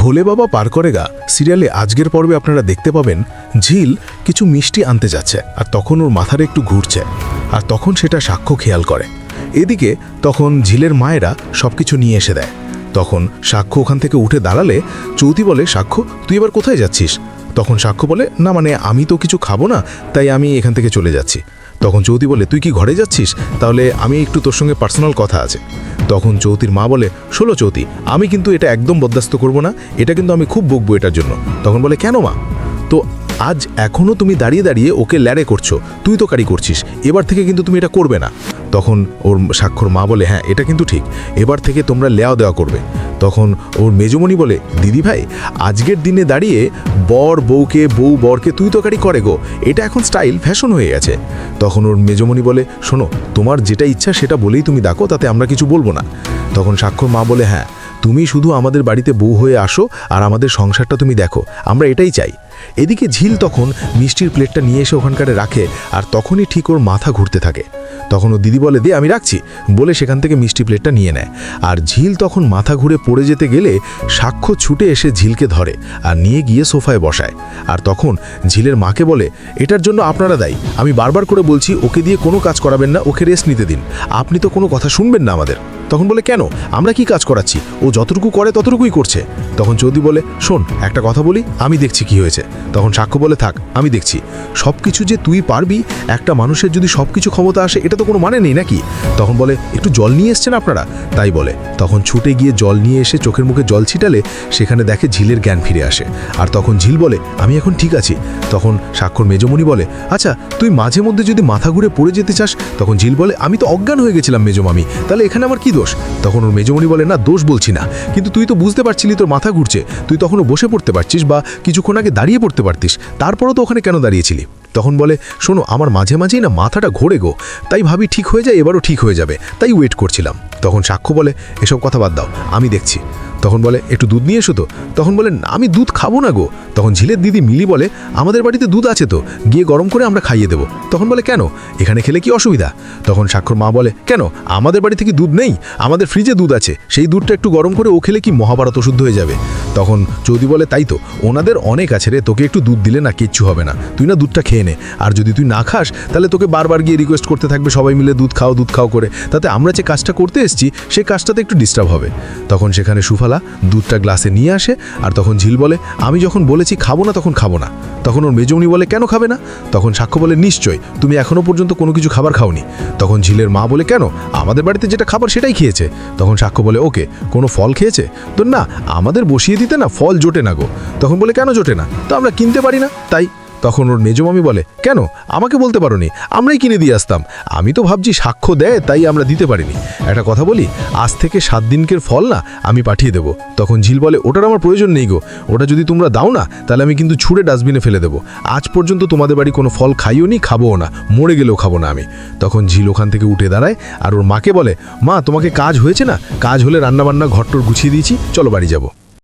ভোলে বাবা পার করে গা সিরিয়ালে আজকের পর্বে আপনারা দেখতে পাবেন, ঝিল কিছু মিষ্টি আনতে যাচ্ছে আর তখন ওর মাথাটা একটু ঘুরছে আর তখন সেটা সাক্ষ্য খেয়াল করে। এদিকে তখন ঝিলের মায়েরা সব কিছু নিয়ে এসে দেয়। তখন সাক্ষ্য ওখান থেকে উঠে দাঁড়ালে চৌধি বলে, সাক্ষ্য, তুই এবার কোথায় যাচ্ছিস? তখন সাক্ষ্য বলে, না মানে আমি তো কিছু খাব না, তাই আমি এখান থেকে চলে যাচ্ছি। তখন চৌধি বলে, তুই কি ঘরে যাচ্ছিস? তাহলে আমি একটু তোর সঙ্গে পার্সোনাল কথা আছে। তখন চৌতির মা বলে ষোলো চৌতি, আমি কিন্তু এটা একদম বরদাস্ত করব না, এটা কিন্তু আমি খুব বকবো এটার জন্য। তখন বলে, কেন মা? তো আজ এখনও তুমি দাঁড়িয়ে দাঁড়িয়ে ওকে ল্যারে করছ, তুই তো কারি করছিস, এবার থেকে কিন্তু তুমি এটা করবে না। তখন ওর স্বাক্ষর মা বলে হ্যাঁ এটা কিন্তু ঠিক, এবার থেকে তোমরা লেওয়া দেওয়া করবে। তখন ওর মেজমণি বলে, দিদি ভাই, আজকের দিনে দাঁড়িয়ে বর বউকে, বউ বরকে তুই তকারি করে গো। এটা এখন স্টাইল ফ্যাশন হয়ে গেছে। তখন ওর মেজমণি বলে, শোনো, তোমার যেটা ইচ্ছা সেটা বলেই তুমি ডাকো, তাতে আমরা কিছু বলব না। তখন স্বাক্ষর মা বলে হ্যাঁ তুমি শুধু আমাদের বাড়িতে বউ হয়ে আসো আর আমাদের সংসারটা তুমি দেখো, আমরা এটাই চাই। এদিকে ঝিল তখন মিষ্টির প্লেটটা নিয়ে এসে ওখানকারে রাখে আর তখনই ঠিক ওর মাথা ঘুরতে থাকে। তখন ও দিদি বলে, দে, আমি রাখছি। বলে সেখান থেকে মিষ্টি প্লেটটা নিয়ে নেয়। আর ঝিল তখন মাথা ঘুরে পড়ে যেতে গেলে সাক্ষ্য ছুটে এসে ঝিলকে ধরে আর নিয়ে গিয়ে সোফায় বসায়। আর তখন ঝিলের মাকে বলে, এটার জন্য আপনারা দায়ী। আমি বারবার করে বলছি, ওকে দিয়ে কোনো কাজ করাবেন না, ওকে রেস্ট নিতে দিন। আপনি তো কোনো কথা শুনবেন না আমাদের। তখন বলে, কেন? আমরা কি কাজ করাচ্ছি? ও যতটুকু করে ততটুকুই করছে। তখন চৌধুরী বলে, শোন, একটা কথা বলি, আমি দেখছি কি হয়েছে। তখন সাক্ষ্য বলে, থাক, আমি দেখছি। সব কিছু যে তুই পারবি, একটা মানুষের যদি সব কিছু ক্ষমতা আসে, এটা তো কোনো মানে নেই নাকি? তখন বলে, একটু জল নিয়ে এসছেন আপনারা? তাই বলে। তখন ছুটে গিয়ে জল নিয়ে এসে চোখের মুখে জল ছিটালে, সেখানে দেখে ঝিলের জ্ঞান ফিরে আসে। আর তখন ঝিল বলে, আমি এখন ঠিক আছি। তখন স্বাক্ষর মেজমণি বলে আচ্ছা তুই মাঝে মধ্যে যদি মাথা ঘুরে পড়ে যেতে চাস? তখন ঝিল বলে, আমি তো অজ্ঞান হয়ে গেছিলাম মেজমামি তাহলে এখানে আমার কি দোষ? তখন ওর মেজমণি বলে, না, দোষ বলছি না। কিন্তু তুই তো বুঝতে পারছিলি তোর মাথা ঘুরছে। তুই তখনও বসে পড়তে পারছিস বা কিছুক্ষণ আগে দাঁড়িয়ে পড়তে পারতিস। তারপরও তো ওখানে কেন দাঁড়িয়েছিলি? তখন বলে, শোনো, আমার মাঝে মাঝেই না মাথাটা ঘোরে গো। তাই ভাবি ঠিক হয়ে যায়, এবারও ঠিক হয়ে যাবে। তাই ওয়েট করছিলাম। তখন সাক্ষ্য বলে, এসব কথা বাদ দাও, আমি দেখছি। তখন বলে একটু দুধ নিয়ে এসো তো। তখন বলে "না, আমি দুধ খাব না গো। তখন ঝিলের দিদি মিলি বলে আমাদের বাড়িতে দুধ আছে তো গিয়ে গরম করে আমরা খাইয়ে দেবো। তখন বলে কেন? এখানে খেলে কি অসুবিধা? তখন স্বাক্ষর মা বলে কেন? আমাদের বাড়িতে কি দুধ নেই আমাদের ফ্রিজে দুধ আছে সেই দুধটা একটু গরম করে ও খেলে কি মহাভারত অশুদ্ধ হয়ে যাবে? তখন চৌধুরী বলে তাই তো ওনাদের অনেক আছে রে তোকে একটু দুধ দিলে না কিচ্ছু হবে না। তুই না দুধটা খেয়ে নে আর যদি তুই না খাস তাহলে তোকে বারবার গিয়ে রিকোয়েস্ট করতে থাকবে সবাই মিলে দুধ খাও দুধ খাও করে। তাতে আমরা যে কাজটা করতে এসেছি সেই কাজটাতে একটু ডিস্টার্ব হবে। তখন সেখানে সুফলা দুধটা গ্লাসে নিয়ে আসে আর তখন ঝিল বলে, আমি যখন বলেছি খাব না তখন খাব না। তখন ওর মেজমনি বলে, কেন খাবে না? তখন সাক্ষ্য বলে, নিশ্চয়, তুমি এখনও পর্যন্ত কোনো কিছু খাবার খাওনি। তখন ঝিলের মা বলে, কেন? আমাদের বাড়িতে যেটা খাবার সেটাই খেয়েছে। তখন সাক্ষ্য বলে, ওকে, কোনো ফল খেয়েছে? তো না, আমাদের বসিয়ে দিতে না, ফল জোটে না গো। তখন বলে, কেন জোটে না? তো আমরা কিনতে পারি না, তাই তখন ওর মেজমামি বলে, কেন? আমাকে বলতে পারোনি। আমরাই কিনে দিয়ে আসতাম। আমি তো ভাবছি সাক্ষ্য দেয়, তাই আমরা দিতে পারিনি। একটা কথা বলি, আজ থেকে সাত দিনকের ফল না, আমি পাঠিয়ে দেবো তখন ঝিল বলে, ওটার আমার প্রয়োজন নেই গো। ওটা যদি তোমরা দাও না, তাহলে আমি কিন্তু ছুঁড়ে ডাস্টবিনে ফেলে দেবো। আজ পর্যন্ত তোমাদের বাড়ি কোনো ফল খাইও নি, খাবোও না। মরে গেলেও খাব না আমি তখন ঝিল ওখান থেকে উঠে দাঁড়ায় আর ওর মাকে বলে, মা, তোমাকে কাজ হয়েছে না? কাজ হলে রান্নাবান্না ঘরটর গুছিয়ে দিয়েছি। চলো বাড়ি যাব।